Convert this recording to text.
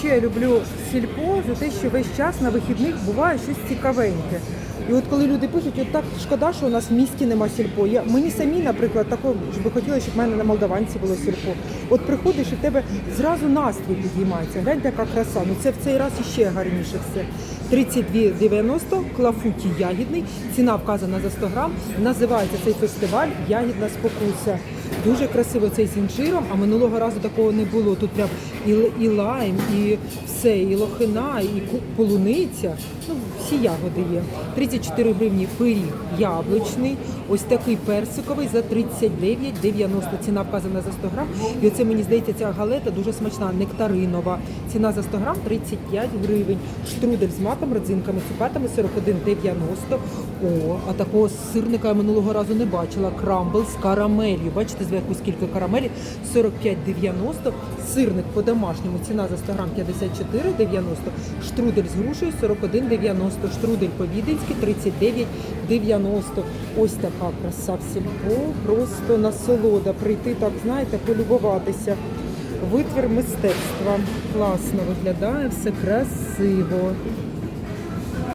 ще люблю сільпо за те, що весь час на вихідних буває щось цікавеньке. І от коли люди пишуть, от так шкода, що у нас в місті нема сільпо. Я, мені самі, наприклад, такого ж би хотіла, щоб в мене на Молдаванці було сільпо. От приходиш і в тебе зразу настрій підіймається. Гляньте, яка краса. Ну це в цей раз іще гарніше все. 32,90, клафуті ягідний. Ціна вказана за 100 грам. Називається цей фестиваль Ягідна спокуса. Дуже красиво цей з інжиром, а минулого разу такого не було. Тут прям і, і лайм, і все, і лохина, і полуниця. Ну, всі ягоди є. 34 гривні пиріг яблучний, ось такий персиковий за 39,90. Ціна вказана за 100 грам. І оце мені здається, ця галета дуже смачна, нектаринова. Ціна за 100 грам 35 гривень. Штрудель з матом, родзинками, цукатами 41,90. О, а такого сирника я минулого разу не бачила. Крамбл з карамелью. Бачите, зверху скільки карамелі? 45,90. Сирник по-домашньому. Ціна за 100 грам 54,90. Штрудель з грушею 41,90. Штрудель по-віденськи 39,90. Ось така краса в сільпо. Просто насолода. Прийти так, знаєте, полюбуватися. Витвір мистецтва. Класно виглядає, все красиво.